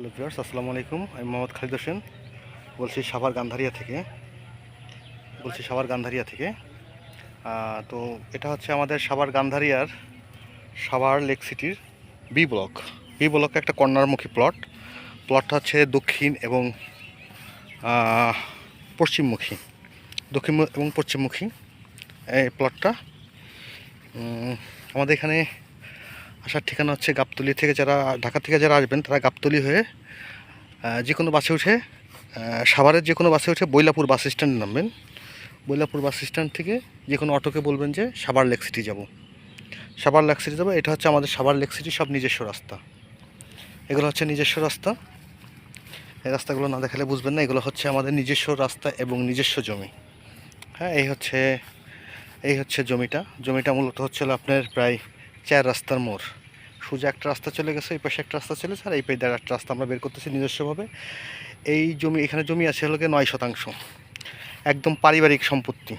Hello viewers, আসসালামু আলাইকুম। আমি মোহাম্মদ খালিদ হোসেন। বলছি সাভার গান্ধারিয়া থেকে। বলছি সাভার গান্ধারিয়া থেকে। তো এটা হচ্ছে আমাদের সাভার গান্ধারিয়ার সাভার লেক সিটির বি ব্লক বি ব্লকে একটা কর্নারমুখী প্লট প্লটটা হচ্ছে দক্ষিণ এবং পশ্চিমমুখী। দক্ষিণ এবং পশ্চিমমুখী। এই প্লটটা আমাদের এখানে আসার ঠিকানা হচ্ছে গাবতলি থেকে যারা, ঢাকা থেকে যারা আসবেন, তারা গাবতলি হয়ে যে কোনো বাসে উঠে সাভারের যে কোনো বাসে উঠে বৈলাপুর বাস স্ট্যান্ডে নামবেন। বৈলাপুর বাস স্ট্যান্ড থেকে যে কোনো অটোকে বলবেন যে সাভার লেক সিটি যাব। সাভার লেক সিটি যাব, এটা হচ্ছে আমাদের সাভার লেক সিটি, সব নিজস্ব রাস্তা। এগুলো হচ্ছে নিজস্ব রাস্তা। এই রাস্তাগুলো না দেখালে বুঝবেন না, এগুলো হচ্ছে আমাদের নিজস্ব রাস্তা এবং নিজস্ব জমি। হ্যাঁ এই হচ্ছে এই হচ্ছে জমিটা। জমিটা মূলত হচ্ছে আপনার প্রায় চার রাস্তার মোড়। সোজা একটা রাস্তা চলে গেছে, এই পাশে একটা রাস্তা চলেছে আর এই পাশে একটা রাস্তা আমরা বের করতেছি নিজস্বভাবে। এই জমি, এখানে জমি আছে হলো নয় শতাংশ। একদম পারিবারিক সম্পত্তি।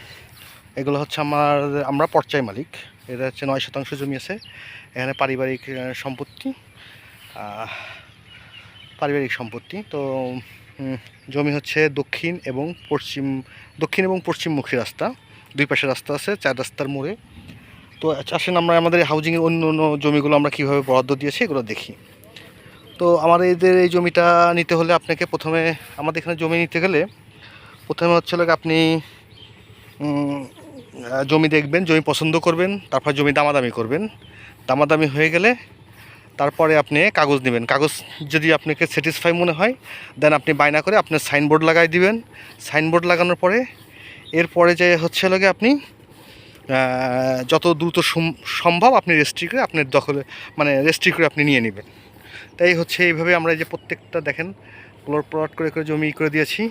এগুলো হচ্ছে আমার, আমরা পর্যায় মালিক। এটা হচ্ছে নয় শতাংশ জমি আছে। এখানে পারিবারিক সম্পত্তি পারিবারিক সম্পত্তি। তো জমি হচ্ছে দক্ষিণ এবং পশ্চিম, দক্ষিণ এবং পশ্চিমমুখী রাস্তা। দুই পাশে রাস্তা আছে, চার রাস্তার মোড়ে। তো আসেন আমরা আমাদের হাউজিংয়ের অন্য অন্য জমিগুলো আমরা কীভাবে বরাদ্দ দিয়েছি এগুলো দেখি। তো আমাদের এদের এই জমিটা নিতে হলে আপনাকে প্রথমে আমাদের এখানে জমি নিতে গেলে প্রথমে হচ্ছে আপনি জমি দেখবেন, জমি পছন্দ করবেন, তারপর জমি দামাদামি করবেন। দামাদামি হয়ে গেলে তারপরে আপনি কাগজ নেবেন। কাগজ যদি আপনাকে স্যাটিসফাই মনে হয় দেন আপনি বায়না করে আপনার সাইনবোর্ড লাগাই দিবেন। সাইনবোর্ড লাগানোর পরে এরপরে যে হচ্ছে গিয়ে আপনি যত দ্রুত সম- সম্ভব আপনি রেজিস্ট্রি করে আপনার দখলে মানে রেজিস্ট্রি করে আপনি নিয়ে নেবেন। তাই হচ্ছে এইভাবে আমরা যে প্রত্যেকটা দেখেন প্লট প্লট করে করে জমি করে দিয়েছি।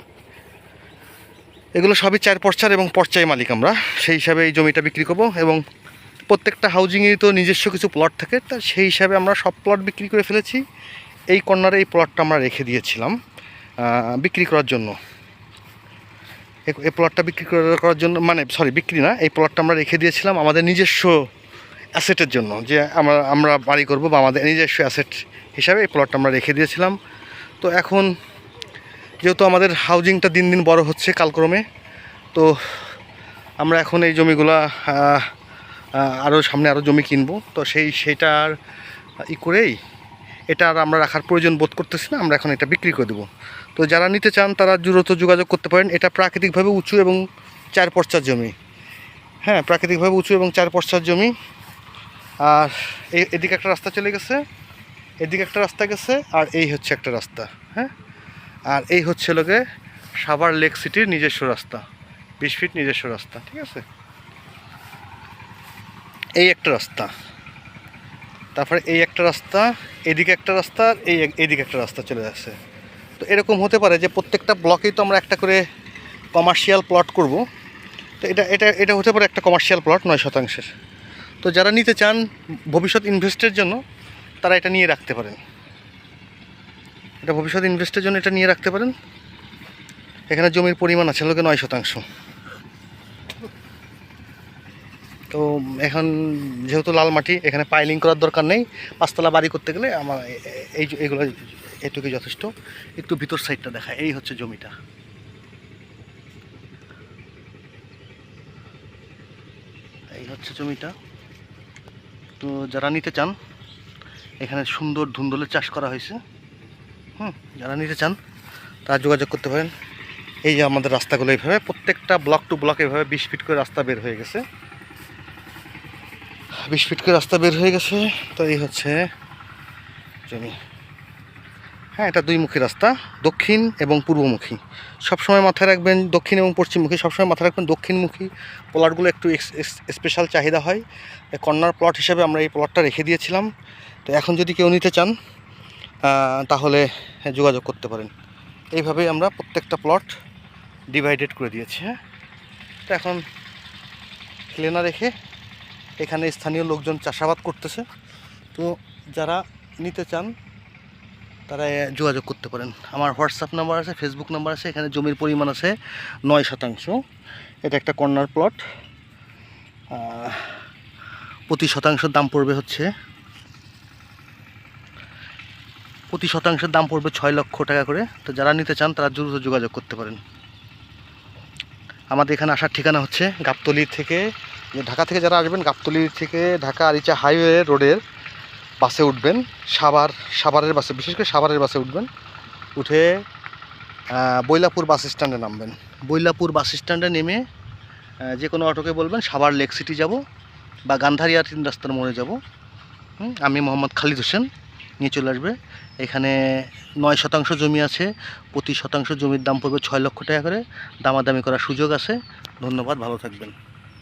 এগুলো সবই চার পর্চার এবং পর্চায় মালিক আমরা। সেই হিসাবে এই জমিটা বিক্রি করব এবং প্রত্যেকটা হাউজিংয়েরই তো নিজস্ব কিছু প্লট থাকে, তা সেই হিসাবে আমরা সব প্লট বিক্রি করে ফেলেছি। এই কর্নারে এই প্লটটা আমরা রেখে দিয়েছিলাম বিক্রি করার জন্য। এই- প্লটটা বিক্রি করার জন্য মানে সরি বিক্রি না, এই প্লটটা আমরা রেখে দিয়েছিলাম আমাদের নিজস্ব অ্যাসেটের জন্য, যে আমরা আমরা বাড়ি করব বা আমাদের নিজস্ব অ্যাসেট হিসাবে এই প্লটটা আমরা রেখে দিয়েছিলাম। তো এখন, যেহেতু আমাদের হাউজিংটা দিন দিন বড় হচ্ছে কালক্রমে, তো আমরা এখন এই জমিগুলা আরও সামনে আরও জমি কিনবো। তো সেই সেইটার ই করেই, এটা আর আমরা রাখার প্রয়োজন বোধ করতেছি না, আমরা এখন এটা বিক্রি করে দেবো। তো যারা নিতে চান, তারা দ্রুত যোগাযোগ করতে পারেন। এটা প্রাকৃতিকভাবে উঁচু এবং চার পর্চার জমি। হ্যাঁ প্রাকৃতিকভাবে উঁচু এবং চার পর্চার জমি। আর এদিকে একটা রাস্তা চলে গেছে। এদিকে একটা রাস্তা গেছে, আর এই হচ্ছে একটা রাস্তা। হ্যাঁ? আর এই হচ্ছে লোকে সাভার লেক সিটির নিজস্ব রাস্তা। বিশ ফিট নিজস্ব রাস্তা, ঠিক আছে? এই একটা রাস্তা। তারপরে এই একটা রাস্তা, এদিকে একটা রাস্তা, আর এই এদিকে একটা রাস্তা চলে যাচ্ছে তো এরকম হতে পারে যে প্রত্যেকটা ব্লকেই তো আমরা একটা করে কমার্শিয়াল প্লট করব। তো এটা এটা এটা হতে পারে একটা কমার্শিয়াল প্লট নয় শতাংশের। তো যারা নিতে চান ভবিষ্যৎ ইনভেস্টের জন্য, তারা এটা নিয়ে রাখতে পারেন। এটা ভবিষ্যৎ ইনভেস্টের জন্য এটা নিয়ে রাখতে পারেন। এখানে জমির পরিমাণ আছে লোকে নয় শতাংশ। তো এখন যেহেতু লাল মাটি, এখানে পাইলিং করার দরকার নেই। পাঁচতলা বাড়ি করতে গেলে আমার এই এইগুলো এটুকুই যথেষ্ট। একটু ভিতর সাইডটা দেখা, এই হচ্ছে জমিটা। এই হচ্ছে জমিটা। তো যারা নিতে চান, এখানে সুন্দর ধুন্দলের চাষ করা হয়েছে। হুম, যারা নিতে চান, তারা যোগাযোগ করতে পারেন। এই যে আমাদের রাস্তাগুলো এইভাবে, প্রত্যেকটা ব্লক টু ব্লক এইভাবে বিশ ফিট করে রাস্তা বের হয়ে গেছে। বিশ ফিট করে রাস্তা বের হয়ে গেছে। তো এই হচ্ছে জমি। হ্যাঁ এটা দুইমুখী রাস্তা, দক্ষিণ এবং পূর্বমুখী। সবসময় মাথায় রাখবেন দক্ষিণ এবং পশ্চিমমুখী, সবসময় মাথায় রাখবেন দক্ষিণমুখী প্লটগুলো একটু স্পেশাল চাহিদা হয়। কর্নার প্লট হিসেবে আমরা এই প্লটটা রেখে দিয়েছিলাম। তো এখন যদি কেউ নিতে চান তাহলে যোগাযোগ করতে পারেন। এইভাবেই আমরা প্রত্যেকটা প্লট ডিভাইডেড করে দিয়েছি হ্যাঁ। তো এখন ক্লেনা রেখে এখানে স্থানীয় লোকজন চাষাবাদ করতেছে। তো যারা নিতে চান তারা যোগাযোগ করতে পারেন। আমার হোয়াটসঅ্যাপ নাম্বার আছে, ফেসবুক নাম্বার আছে, এখানে জমির পরিমাণ আছে নয় শতাংশ। এটা একটা কর্নার প্লট। প্রতি শতাংশ দাম পড়বে হচ্ছে, প্রতি শতাংশের দাম পড়বে ছয় লক্ষ টাকা করে। তো যারা নিতে চান, তারা দ্রুত যোগাযোগ করতে পারেন। আমাদের এখানে আসার ঠিকানা হচ্ছে গাবতলি থেকে ঢাকা থেকে যারা আসবেন, গাবতলি থেকে ঢাকা আরিচা হাইওয়ে রোডের বাসে উঠবেন, সাভার, সাভারের বাসে, বিশেষ করে সাভারের বাসে উঠবেন, উঠে বৈলাপুর বাস স্ট্যান্ডে নামবেন। বৈলাপুর বাস স্ট্যান্ডে নেমে যে কোনো অটোকে বলবেন, সাভার লেক সিটি যাব বা গান্ধারিয়া তিন রাস্তার মোড়ে যাব। আমি মোহাম্মদ খালিদ হোসেন, নিয়ে চলে আসবে। এখানে নয় শতাংশ জমি আছে, প্রতি শতাংশ জমির দাম পড়বে ছয় লক্ষ টাকা করে। দামাদামি করার সুযোগ আছে। ধন্যবাদ, ভালো থাকবেন।